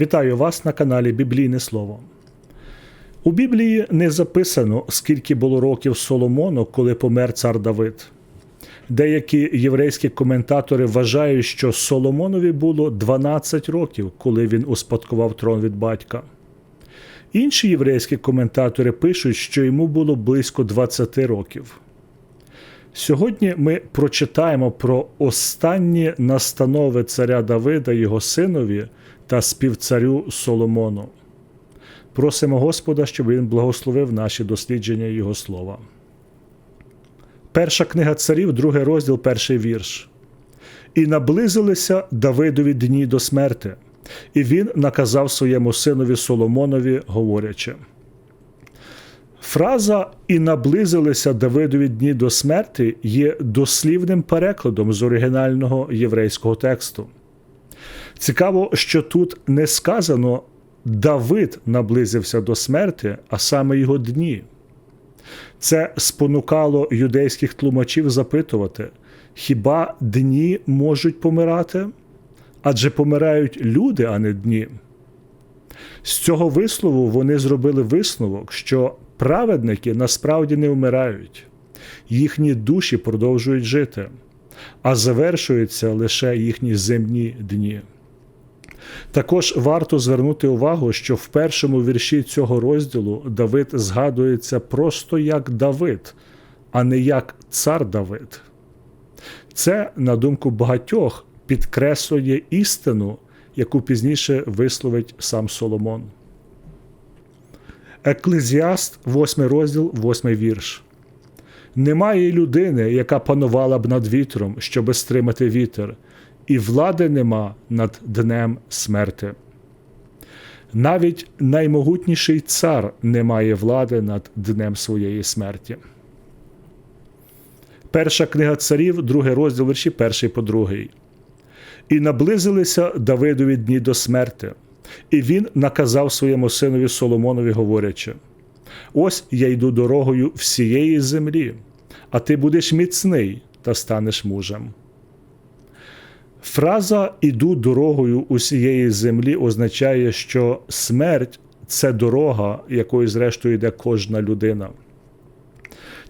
Вітаю вас на каналі Біблійне Слово. У Біблії не записано, скільки було років Соломону, коли помер цар Давид. Деякі єврейські коментатори вважають, що Соломонові було 12 років, коли він успадкував трон від батька. Інші єврейські коментатори пишуть, що йому було близько 20 років. Сьогодні ми прочитаємо про останні настанови царя Давида, його синові та співцарю Соломону. Просимо Господа, щоб він благословив наші дослідження Його слова. Перша книга царів, другий розділ, перший вірш. І наблизилися Давидові дні до смерти, і він наказав своєму синові Соломонові, говорячи. Фраза і наблизилися Давидові дні до смерти є дослівним перекладом з оригінального єврейського тексту. Цікаво, що тут не сказано Давид наблизився до смерти, а саме його дні. Це спонукало юдейських тлумачів запитувати, хіба дні можуть помирати? Адже помирають люди, а не дні. З цього вислову вони зробили висновок, що праведники насправді не вмирають, їхні душі продовжують жити, а завершуються лише їхні земні дні. Також варто звернути увагу, що в першому вірші цього розділу Давид згадується просто як Давид, а не як цар Давид. Це, на думку багатьох, підкреслює істину, яку пізніше висловить сам Соломон. Еклезіаст, 8 розділ, 8 вірш. Немає людини, яка панувала б над вітром, щоби стримати вітер, і влади нема над днем смерти. Навіть наймогутніший цар не має влади над днем своєї смерті. Перша книга царів, другий розділ вірші, перший по другий. І наблизилися Давидові дні до смерти, і він наказав своєму синові Соломонові, говорячи: Ось я йду дорогою всієї землі, а ти будеш міцний та станеш мужем. Фраза Іду дорогою усієї землі означає, що смерть це дорога, якою, зрештою, йде кожна людина.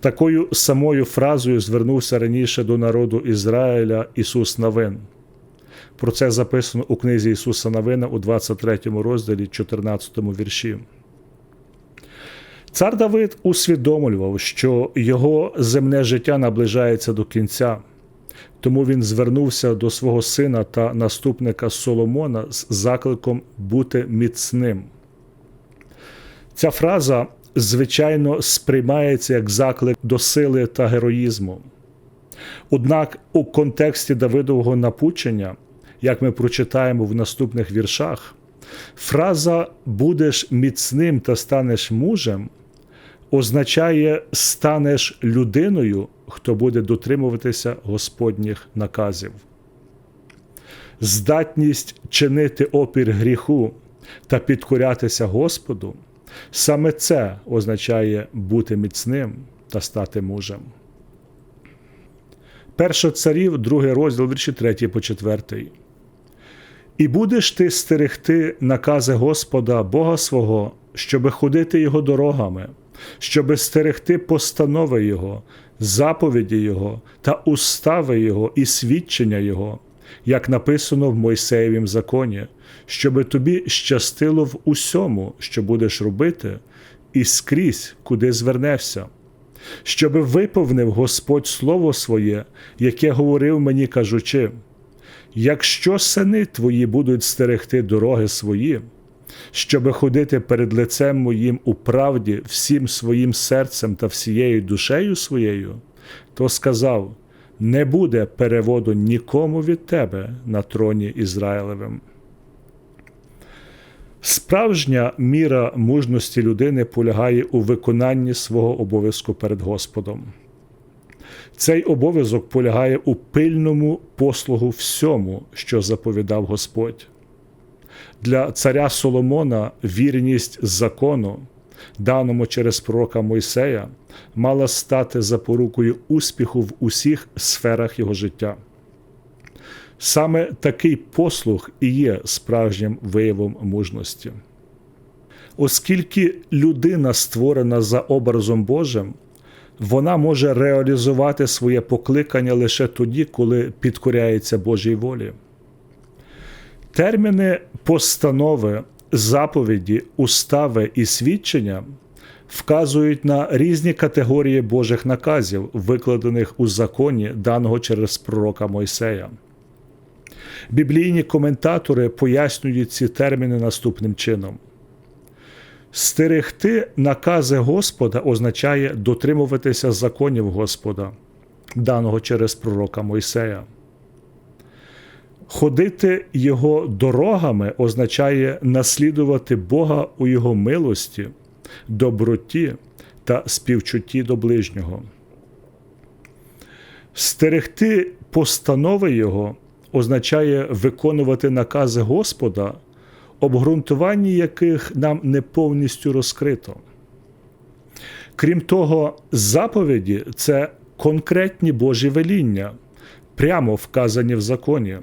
Такою самою фразою звернувся раніше до народу Ізраїля Ісус Навин. Про це записано у книзі Ісуса Навина у 23 розділі, 14 вірші. Цар Давид усвідомлював, що його земне життя наближається до кінця. Тому він звернувся до свого сина та наступника Соломона з закликом бути міцним. Ця фраза, звичайно, сприймається як заклик до сили та героїзму. Однак у контексті Давидового напучення, як ми прочитаємо в наступних віршах, фраза будеш міцним та станеш мужем означає станеш людиною, хто буде дотримуватися Господніх наказів. Здатність чинити опір гріху та підкорятися Господу, саме це означає бути міцним та стати мужем. Перша царів, другий розділ вірші 3 по 4. І будеш ти стерегти накази Господа Бога свого, щоби ходити Його дорогами, щоби стерегти постанови Його, заповіді Його та устави Його і свідчення Його, як написано в Мойсеєвім законі, щоби тобі щастило в усьому, що будеш робити, і скрізь, куди звернешся, щоби виповнив Господь Слово своє, яке говорив мені, кажучи: якщо сини твої будуть стерегти дороги свої, щоби ходити перед лицем моїм у правді всім своїм серцем та всією душею своєю, то сказав: не буде переводу нікому від тебе на троні Ізраїлевим. Справжня міра мужності людини полягає у виконанні свого обов'язку перед Господом. Цей обов'язок полягає у пильному послугу всьому, що заповідав Господь. Для царя Соломона вірність закону, даному через пророка Мойсея, мала стати запорукою успіху в усіх сферах його життя. Саме такий послуг і є справжнім виявом мужності. Оскільки людина створена за образом Божим, вона може реалізувати своє покликання лише тоді, коли підкоряється Божій волі. Терміни постанови, заповіді, устави і свідчення вказують на різні категорії Божих наказів, викладених у законі, даного через пророка Мойсея. Біблійні коментатори пояснюють ці терміни наступним чином. Стерегти накази Господа означає дотримуватися законів Господа, даного через пророка Мойсея. Ходити Його дорогами означає наслідувати Бога у Його милості, доброті та співчутті до ближнього. Стерегти постанови Його означає виконувати накази Господа, обґрунтування яких нам не повністю розкрито. Крім того, заповіді це конкретні Божі веління, прямо вказані в законі,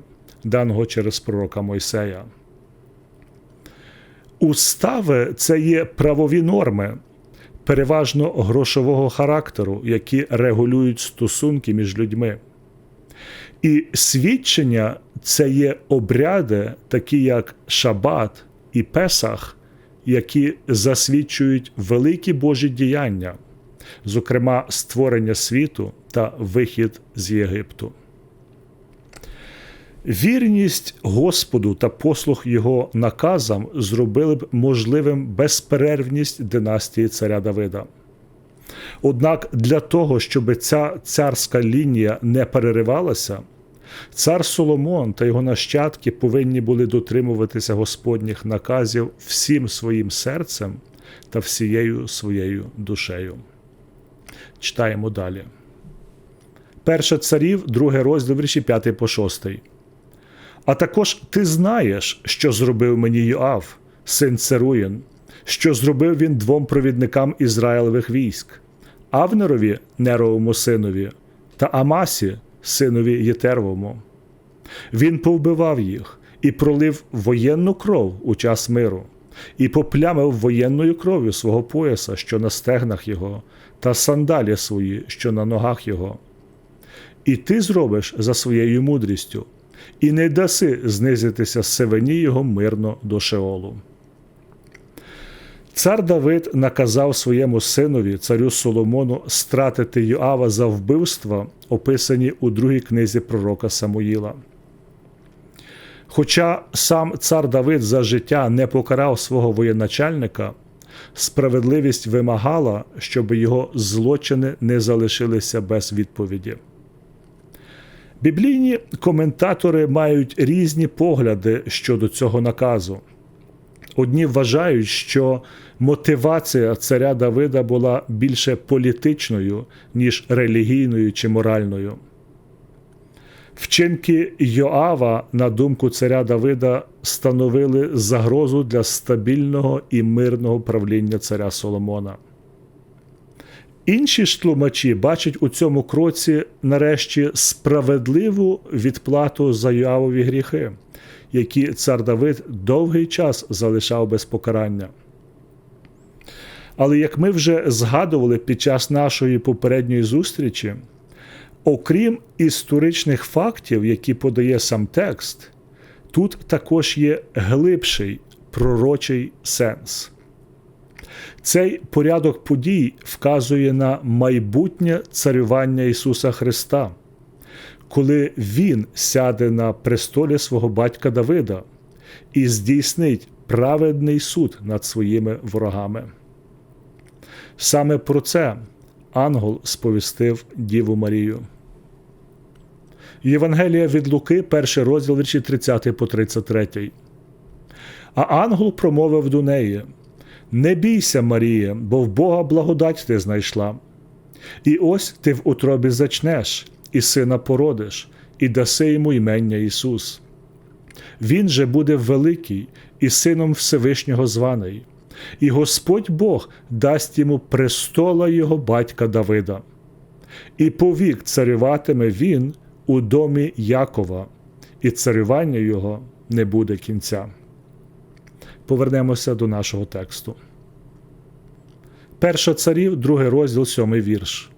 даного через пророка Мойсея. Устави це є правові норми, переважно грошового характеру, які регулюють стосунки між людьми. І свідчення це є обряди, такі як Шабат і Песах, які засвідчують великі Божі діяння, зокрема створення світу та вихід з Єгипту. Вірність Господу та послуг Його наказам зробили б можливим безперервність династії царя Давида. Однак для того, щоб ця царська лінія не переривалася, цар Соломон та його нащадки повинні були дотримуватися Господніх наказів всім своїм серцем та всією своєю душею. Читаємо далі. Перше царів, друге розділ вірші 5 по 6. А також ти знаєш, що зробив мені Йоав, син Церуїн, що зробив він двом провідникам Ізраїлевих військ, Авнерові, Неровому синові, та Амасі, синові Єтервому. Він повбивав їх і пролив воєнну кров у час миру, і поплямив воєнною кров'ю свого пояса, що на стегнах його, та сандалі свої, що на ногах його. І ти зробиш за своєю мудрістю і не даси знизитися севені його мирно до Шеолу. Цар Давид наказав своєму синові, царю Соломону, стратити Йоава за вбивства, описані у другій книзі пророка Самуїла. Хоча сам цар Давид за життя не покарав свого воєначальника, справедливість вимагала, щоб його злочини не залишилися без відповіді. Біблійні коментатори мають різні погляди щодо цього наказу. Одні вважають, що мотивація царя Давида була більше політичною, ніж релігійною чи моральною. Вчинки Йоава, на думку царя Давида, становили загрозу для стабільного і мирного правління царя Соломона. Інші ж тлумачі бачать у цьому кроці нарешті справедливу відплату за Йоавові гріхи, які цар Давид довгий час залишав без покарання. Але як ми вже згадували під час нашої попередньої зустрічі, окрім історичних фактів, які подає сам текст, тут також є глибший пророчий сенс. Цей порядок подій вказує на майбутнє царювання Ісуса Христа, коли Він сяде на престолі свого батька Давида і здійснить праведний суд над своїми ворогами. Саме про це ангел сповістив Діву Марію. Євангелія від Луки, перший розділ вірші 30 по 33. А ангел промовив до неї: Не бійся, Марія, бо в Бога благодать ти знайшла. І ось ти в утробі зачнеш, і сина породиш, і даси йому ймення Ісус. Він же буде великий і сином Всевишнього званий і Господь Бог дасть йому престола його батька Давида. І повік царюватиме він у домі Якова, і царювання його не буде кінця. Повернемося до нашого тексту. Перша царів, другий розділ, сьомий вірш.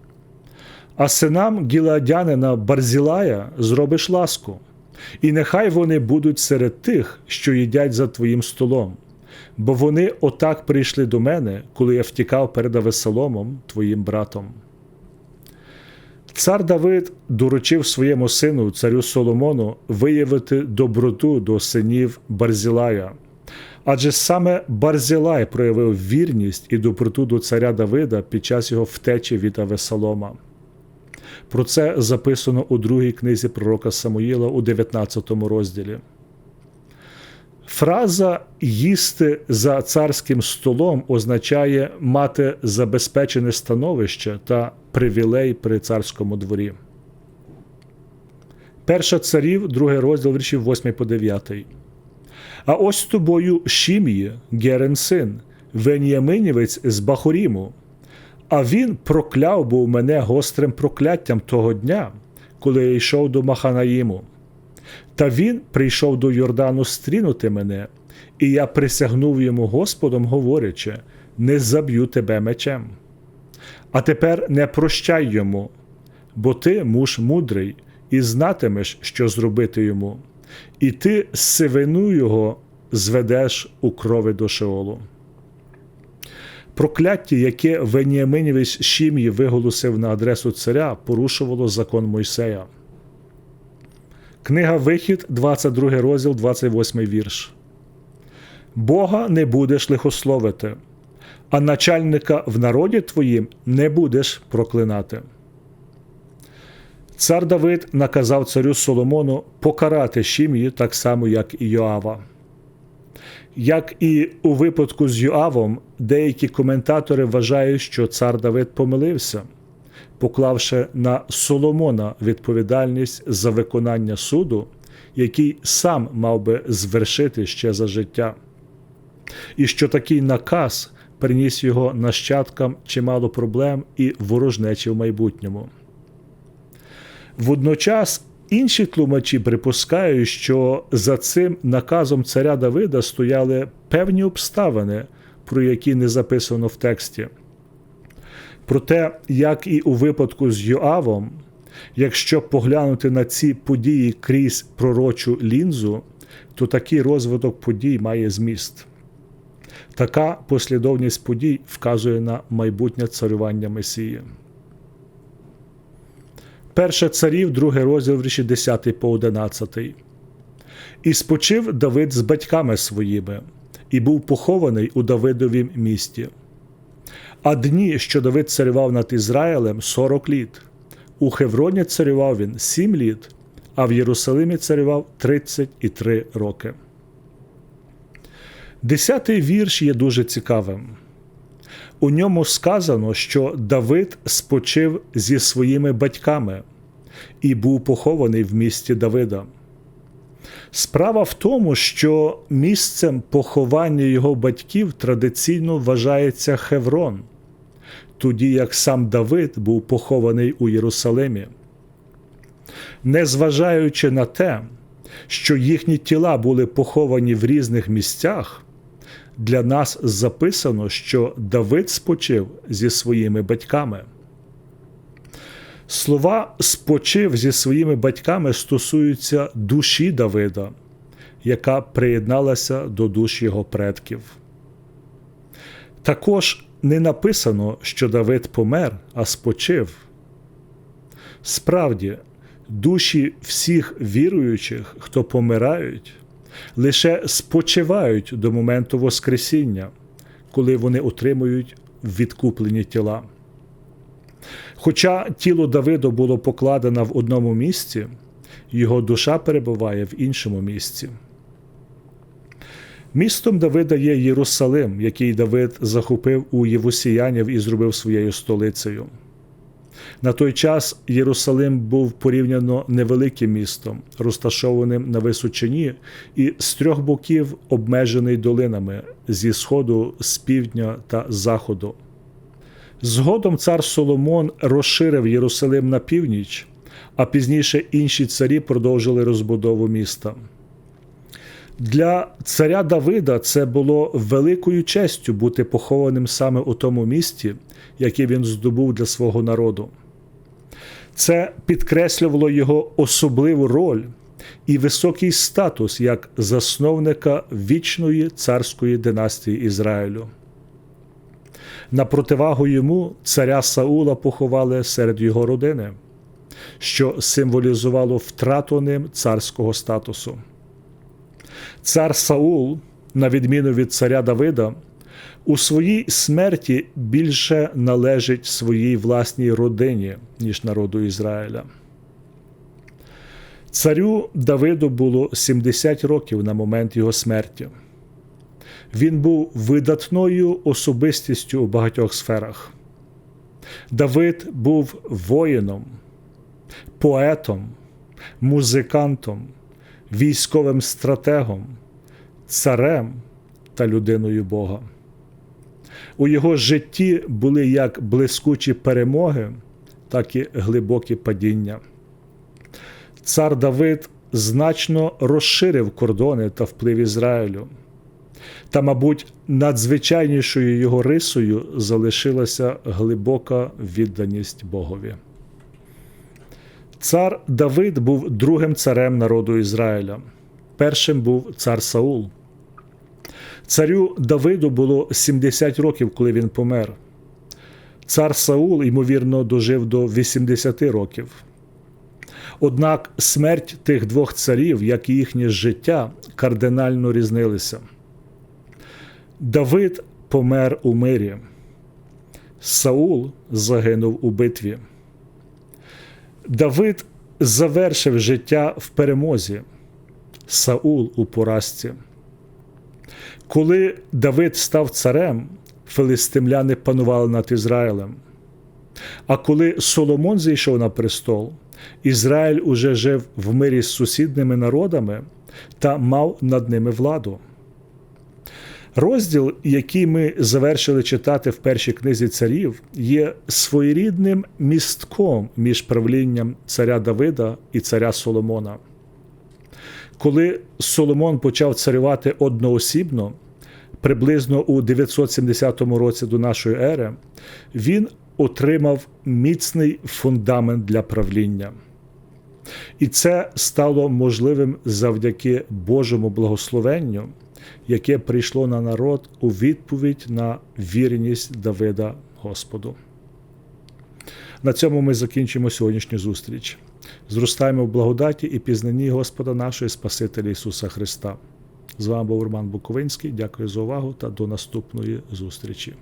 А синам гіладянина Барзілая зробиш ласку, і нехай вони будуть серед тих, що їдять за твоїм столом, бо вони отак прийшли до мене, коли я втікав перед Авесоломом, твоїм братом. Цар Давид доручив своєму сину, царю Соломону, виявити доброту до синів Барзілая. Адже саме Барзілай проявив вірність і доброту до царя Давида під час його втечі від Авесолома. Про це записано у другій книзі пророка Самуїла у 19 розділі. Фраза їсти за царським столом означає мати забезпечене становище та привілей при царському дворі. Перша царів, другий розділ віршів 8 по 9. А ось тобою Шім'ї, Герен син, Веніяминівець з Бахоріму. А він прокляв був мене гострим прокляттям того дня, коли я йшов до Маханаїму. Та він прийшов до Йордану стрінути мене, і я присягнув йому Господом, говорячи: не заб'ю тебе мечем. А тепер не прощай йому, бо ти муж мудрий, і знатимеш, що зробити йому, і ти сивину його зведеш у крови до Шеолу. Прокляття, яке Веніаминівець Шім'ї виголосив на адресу царя, порушувало закон Мойсея. Книга Вихід, 22 розділ, 28 вірш. Бога не будеш лихословити, а начальника в народі твоїм не будеш проклинати. Цар Давид наказав царю Соломону покарати Шім'ї так само, як і Йоава. Як і у випадку з Йоавом, деякі коментатори вважають, що цар Давид помилився, поклавши на Соломона відповідальність за виконання суду, який сам мав би звершити ще за життя, і що такий наказ приніс його нащадкам чимало проблем і ворожнечі в майбутньому. Водночас інші тлумачі припускають, що за цим наказом царя Давида стояли певні обставини, про які не записано в тексті. Проте, як і у випадку з Йоавом, якщо поглянути на ці події крізь пророчу лінзу, то такий розвиток подій має зміст. Така послідовність подій вказує на майбутнє царювання Месії. Перше царів, другий розділ вірші 10 по 11. І спочив Давид з батьками своїми, і був похований у Давидовім місті. А дні, що Давид царював над Ізраїлем, 40 літ. У Хевроні царював він 7 літ, а в Єрусалимі царював 33 роки. Десятий вірш є дуже цікавим. У ньому сказано, що Давид спочив зі своїми батьками і був похований в місті Давида. Справа в тому, що місцем поховання його батьків традиційно вважається Хеврон, тоді як сам Давид був похований у Єрусалимі. Незважаючи на те, що їхні тіла були поховані в різних місцях, для нас записано, що Давид спочив зі своїми батьками. Слова спочив зі своїми батьками стосуються душі Давида, яка приєдналася до душ його предків. Також не написано, що Давид помер, а спочив. Справді, душі всіх віруючих, хто помирають, лише спочивають до моменту Воскресіння, коли вони отримують відкуплені тіла. Хоча тіло Давида було покладено в одному місці, його душа перебуває в іншому місці. Містом Давида є Єрусалим, який Давид захопив у Євусіянів і зробив своєю столицею. На той час Єрусалим був порівняно невеликим містом, розташованим на височині і з трьох боків обмежений долинами зі сходу, з півдня та заходу. Згодом цар Соломон розширив Єрусалим на північ, а пізніше інші царі продовжили розбудову міста. Для царя Давида це було великою честю бути похованим саме у тому місті, яке він здобув для свого народу. Це підкреслювало його особливу роль і високий статус як засновника вічної царської династії Ізраїлю. На противагу йому царя Саула поховали серед його родини, що символізувало втрату ним царського статусу. Цар Саул, на відміну від царя Давида, у своїй смерті більше належить своїй власній родині, ніж народу Ізраїля. Царю Давиду було 70 років на момент його смерті. Він був видатною особистістю у багатьох сферах. Давид був воїном, поетом, музикантом, військовим стратегом, царем та людиною Бога. У його житті були як блискучі перемоги, так і глибокі падіння. Цар Давид значно розширив кордони та вплив Ізраїлю. Та, мабуть, надзвичайнішою його рисою залишилася глибока відданість Богові. Цар Давид був другим царем народу Ізраїля. Першим був цар Саул. Царю Давиду було 70 років, коли він помер. Цар Саул, ймовірно, дожив до 80 років. Однак смерть тих двох царів, як і їхнє життя, кардинально різнилися. Давид помер у мирі, Саул загинув у битві. Давид завершив життя в перемозі, Саул у поразці. Коли Давид став царем, филистимляни панували над Ізраїлем. А коли Соломон зійшов на престол, Ізраїль уже жив в мирі з сусідними народами та мав над ними владу. Розділ, який ми завершили читати в першій книзі царів, є своєрідним містком між правлінням царя Давида і царя Соломона. Коли Соломон почав царювати одноосібно, приблизно у 970 році до нашої ери, він отримав міцний фундамент для правління. І це стало можливим завдяки Божому благословенню, яке прийшло на народ у відповідь на вірність Давида Господу. На цьому ми закінчимо сьогоднішню зустріч. Зростаємо в благодаті і пізнанні Господа нашого Спасителя Ісуса Христа. З вами був Роман Буковинський. Дякую за увагу та до наступної зустрічі.